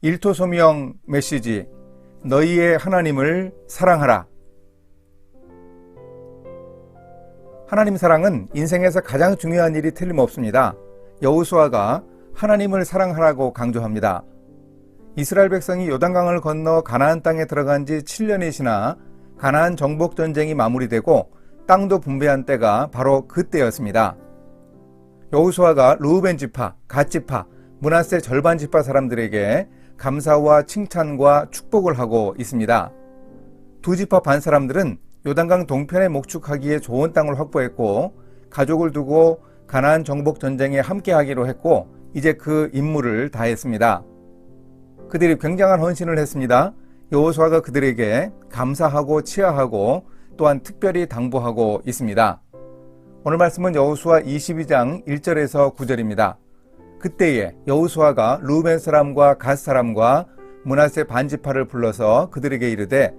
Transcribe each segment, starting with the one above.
일토소명 메시지 너희의 하나님을 사랑하라. 하나님 사랑은 인생에서 가장 중요한 일이 틀림없습니다. 여호수아가 하나님을 사랑하라고 강조합니다. 이스라엘 백성이 요단강을 건너 가나안 땅에 들어간 지 7년이 지나 가나안 정복 전쟁이 마무리되고 땅도 분배한 때가 바로 그때였습니다. 여호수아가 루우벤 지파, 갓 지파, 문하세 절반 지파 사람들에게 감사와 칭찬과 축복을 하고 있습니다. 두 지파 반 사람들은 요단강 동편에 목축하기에 좋은 땅을 확보했고 가족을 두고 가나안 정복 전쟁에 함께하기로 했고 이제 그 임무를 다했습니다. 그들이 굉장한 헌신을 했습니다. 여호수아가 그들에게 감사하고 치하하고 또한 특별히 당부하고 있습니다. 오늘 말씀은 여호수아 22장 1절에서 9절입니다. 그때에 여호수아가 루벤 사람과 갓 사람과 문하세 반지파를 불러서 그들에게 이르되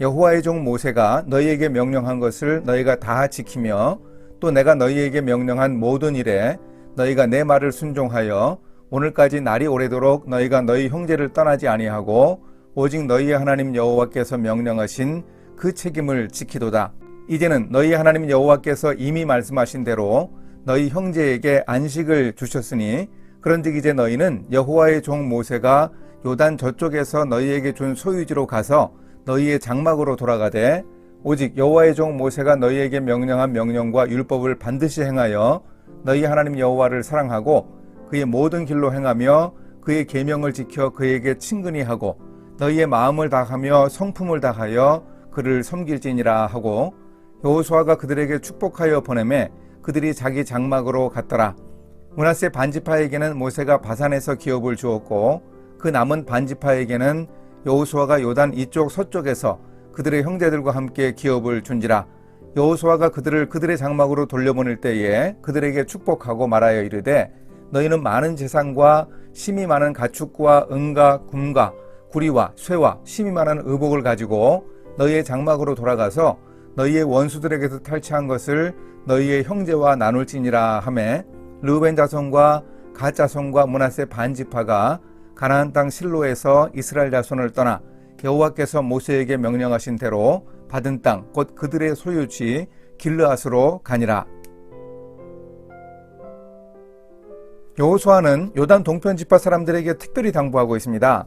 여호와의 종 모세가 너희에게 명령한 것을 너희가 다 지키며 또 내가 너희에게 명령한 모든 일에 너희가 내 말을 순종하여 오늘까지 날이 오래도록 너희가 너희 형제를 떠나지 아니하고 오직 너희의 하나님 여호와께서 명령하신 그 책임을 지키도다. 이제는 너희 하나님 여호와께서 이미 말씀하신 대로 너희 형제에게 안식을 주셨으니 그런즉 이제 너희는 여호와의 종 모세가 요단 저쪽에서 너희에게 준 소유지로 가서 너희의 장막으로 돌아가되 오직 여호와의 종 모세가 너희에게 명령한 명령과 율법을 반드시 행하여 너희 하나님 여호와를 사랑하고 그의 모든 길로 행하며 그의 계명을 지켜 그에게 친근히 하고 너희의 마음을 다하며 성품을 다하여 그를 섬길지니라 하고 여호수아가 그들에게 축복하여 보내매 그들이 자기 장막으로 갔더라. 문하세 반지파에게는 모세가 바산에서 기업을 주었고 그 남은 반지파에게는 여호수아가 요단 이쪽 서쪽에서 그들의 형제들과 함께 기업을 준지라. 여호수아가 그들을 그들의 장막으로 돌려보낼 때에 그들에게 축복하고 말하여 이르되 너희는 많은 재산과 심이 많은 가축과 은과 금과 구리와 쇠와 심이 많은 의복을 가지고 너희의 장막으로 돌아가서 너희의 원수들에게서 탈취한 것을 너희의 형제와 나눌지니라 하매 르벤 자손과 갓 자손과 문하세 반 지파가 가나안 땅 실로에서 이스라엘 자손을 떠나 여호와께서 모세에게 명령하신 대로 받은 땅 곧 그들의 소유지 길르앗으로 가니라. 여호수아는 요단 동편 지파 사람들에게 특별히 당부하고 있습니다.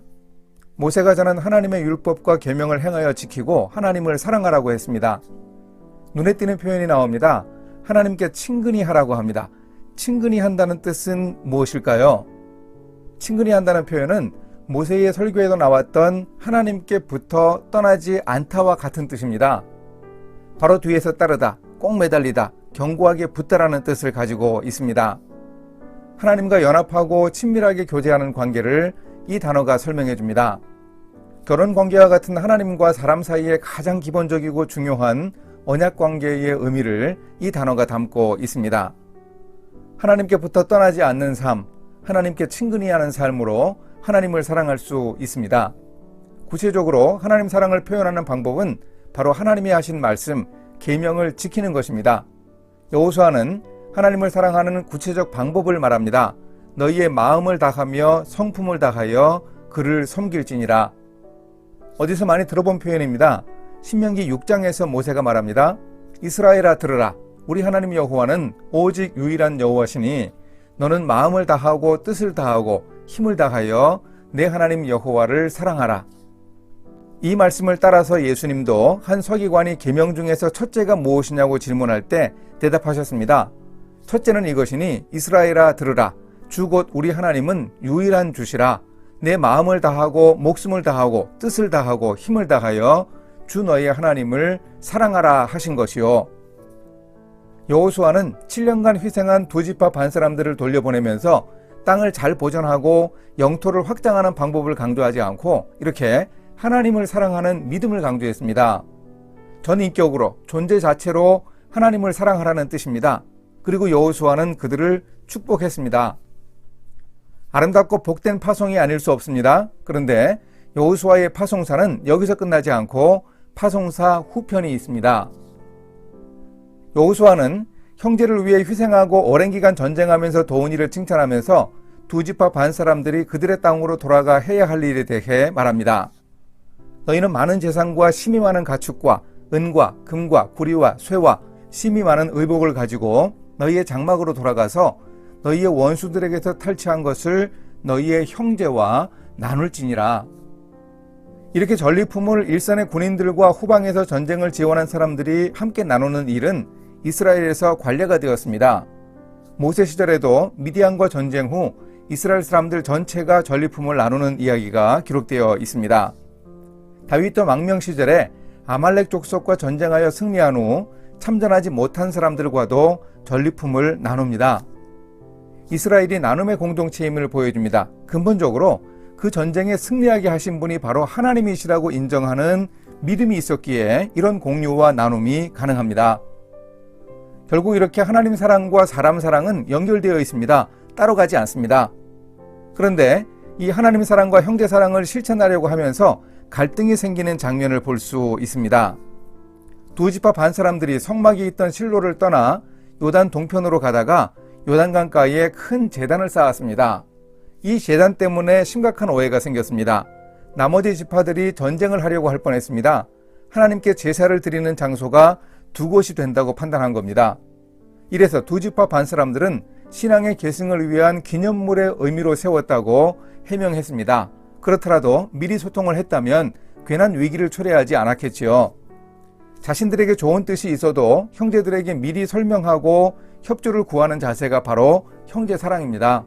모세가 저는 하나님의 율법과 계명을 행하여 지키고 하나님을 사랑하라고 했습니다. 눈에 띄는 표현이 나옵니다. 하나님께 친근히 하라고 합니다. 친근히 한다는 뜻은 무엇일까요? 친근히 한다는 표현은 모세의 설교에도 나왔던 하나님께부터 떠나지 않다와 같은 뜻입니다. 바로 뒤에서 따르다, 꼭 매달리다, 견고하게 붙다라는 뜻을 가지고 있습니다. 하나님과 연합하고 친밀하게 교제하는 관계를 이 단어가 설명해 줍니다. 결혼 관계와 같은 하나님과 사람 사이의 가장 기본적이고 중요한 언약 관계의 의미를 이 단어가 담고 있습니다. 하나님께부터 떠나지 않는 삶, 하나님께 친근히 하는 삶으로 하나님을 사랑할 수 있습니다. 구체적으로 하나님 사랑을 표현하는 방법은 바로 하나님이 하신 말씀, 계명을 지키는 것입니다. 여호수아는 하나님을 사랑하는 구체적 방법을 말합니다. 너희의 마음을 다하며 성품을 다하여 그를 섬길지니라. 어디서 많이 들어본 표현입니다. 신명기 6장에서 모세가 말합니다. 이스라엘아 들으라. 우리 하나님 여호와는 오직 유일한 여호와시니 너는 마음을 다하고 뜻을 다하고 힘을 다하여 내 하나님 여호와를 사랑하라. 이 말씀을 따라서 예수님도 한 서기관이 계명 중에서 첫째가 무엇이냐고 질문할 때 대답하셨습니다. 첫째는 이것이니 이스라엘아 들으라. 주 곧 우리 하나님은 유일한 주시라. 내 마음을 다하고 목숨을 다하고 뜻을 다하고 힘을 다하여 주 너의 하나님을 사랑하라 하신 것이요. 여호수아는 7년간 희생한 두 지파 반 사람들을 돌려보내면서 땅을 잘 보존하고 영토를 확장하는 방법을 강조하지 않고 이렇게 하나님을 사랑하는 믿음을 강조했습니다. 전인격으로 존재 자체로 하나님을 사랑하라는 뜻입니다. 그리고 여호수아는 그들을 축복했습니다. 아름답고 복된 파송이 아닐 수 없습니다. 그런데 여호수아의 파송사는 여기서 끝나지 않고 파송사 후편이 있습니다. 여호수아는 형제를 위해 희생하고 오랜 기간 전쟁하면서 도운 일을 칭찬하면서 두 지파 반 사람들이 그들의 땅으로 돌아가 해야 할 일에 대해 말합니다. 너희는 많은 재산과 심이 많은 가축과 은과 금과 구리와 쇠와 심이 많은 의복을 가지고 너희의 장막으로 돌아가서 너희의 원수들에게서 탈취한 것을 너희의 형제와 나눌지니라. 이렇게 전리품을 일선의 군인들과 후방에서 전쟁을 지원한 사람들이 함께 나누는 일은 이스라엘에서 관례가 되었습니다. 모세 시절에도 미디안과 전쟁 후 이스라엘 사람들 전체가 전리품을 나누는 이야기가 기록되어 있습니다. 다윗도 망명 시절에 아말렉 족속과 전쟁하여 승리한 후 참전하지 못한 사람들과도 전리품을 나눕니다. 이스라엘이 나눔의 공동체임을 보여줍니다. 근본적으로 그 전쟁에 승리하게 하신 분이 바로 하나님이시라고 인정하는 믿음이 있었기에 이런 공유와 나눔이 가능합니다. 결국 이렇게 하나님 사랑과 사람 사랑은 연결되어 있습니다. 따로 가지 않습니다. 그런데 이 하나님 사랑과 형제 사랑을 실천하려고 하면서 갈등이 생기는 장면을 볼 수 있습니다. 두 지파 반 사람들이 성막이 있던 실로를 떠나 요단 동편으로 가다가 요단강가에 큰 재단을 쌓았습니다. 이 재단 때문에 심각한 오해가 생겼습니다. 나머지 지파들이 전쟁을 하려고 할 뻔했습니다. 하나님께 제사를 드리는 장소가 두 곳이 된다고 판단한 겁니다. 이래서 두 지파 반 사람들은 신앙의 계승을 위한 기념물의 의미로 세웠다고 해명했습니다. 그렇더라도 미리 소통을 했다면 괜한 위기를 초래하지 않았겠지요. 자신들에게 좋은 뜻이 있어도 형제들에게 미리 설명하고 협조를 구하는 자세가 바로 형제 사랑입니다.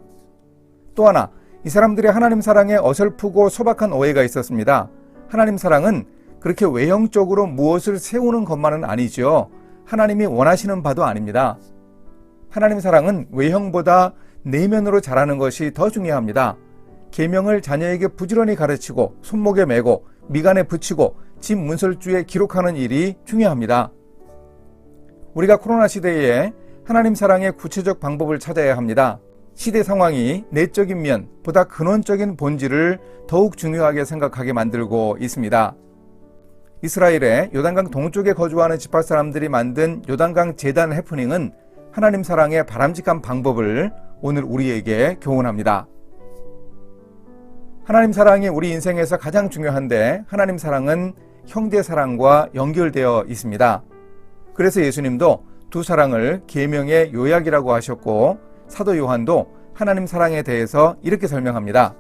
또 하나, 이 사람들의 하나님 사랑에 어설프고 소박한 오해가 있었습니다. 하나님 사랑은 그렇게 외형적으로 무엇을 세우는 것만은 아니죠. 하나님이 원하시는 바도 아닙니다. 하나님 사랑은 외형보다 내면으로 자라는 것이 더 중요합니다. 계명을 자녀에게 부지런히 가르치고 손목에 메고 미간에 붙이고 집 문설주에 기록하는 일이 중요합니다. 우리가 코로나 시대에 하나님 사랑의 구체적 방법을 찾아야 합니다. 시대 상황이 내적인 면, 보다 근원적인 본질을 더욱 중요하게 생각하게 만들고 있습니다. 이스라엘의 요단강 동쪽에 거주하는 지파 사람들이 만든 요단강 재단 해프닝은 하나님 사랑의 바람직한 방법을 오늘 우리에게 교훈합니다. 하나님 사랑이 우리 인생에서 가장 중요한데 하나님 사랑은 형제 사랑과 연결되어 있습니다. 그래서 예수님도 두 사랑을 계명의 요약이라고 하셨고 사도 요한도 하나님 사랑에 대해서 이렇게 설명합니다.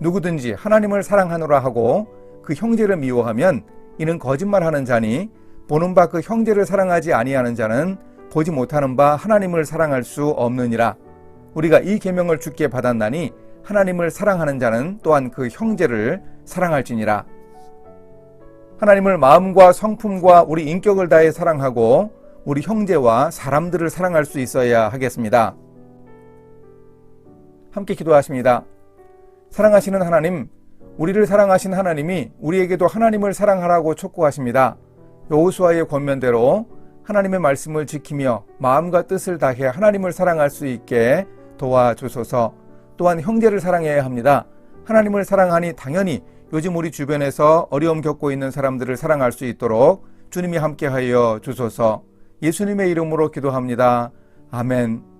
누구든지 하나님을 사랑하노라 하고 그 형제를 미워하면 이는 거짓말하는 자니 보는 바 그 형제를 사랑하지 아니하는 자는 보지 못하는 바 하나님을 사랑할 수 없느니라. 우리가 이 계명을 주께 받았나니 하나님을 사랑하는 자는 또한 그 형제를 사랑할지니라. 하나님을 마음과 성품과 우리 인격을 다해 사랑하고 우리 형제와 사람들을 사랑할 수 있어야 하겠습니다. 함께 기도하십니다. 사랑하시는 하나님, 우리를 사랑하신 하나님이 우리에게도 하나님을 사랑하라고 촉구하십니다. 여호수아의 권면대로 하나님의 말씀을 지키며 마음과 뜻을 다해 하나님을 사랑할 수 있게 도와주소서. 또한 형제를 사랑해야 합니다. 하나님을 사랑하니 당연히 요즘 우리 주변에서 어려움 겪고 있는 사람들을 사랑할 수 있도록 주님이 함께하여 주소서. 예수님의 이름으로 기도합니다. 아멘.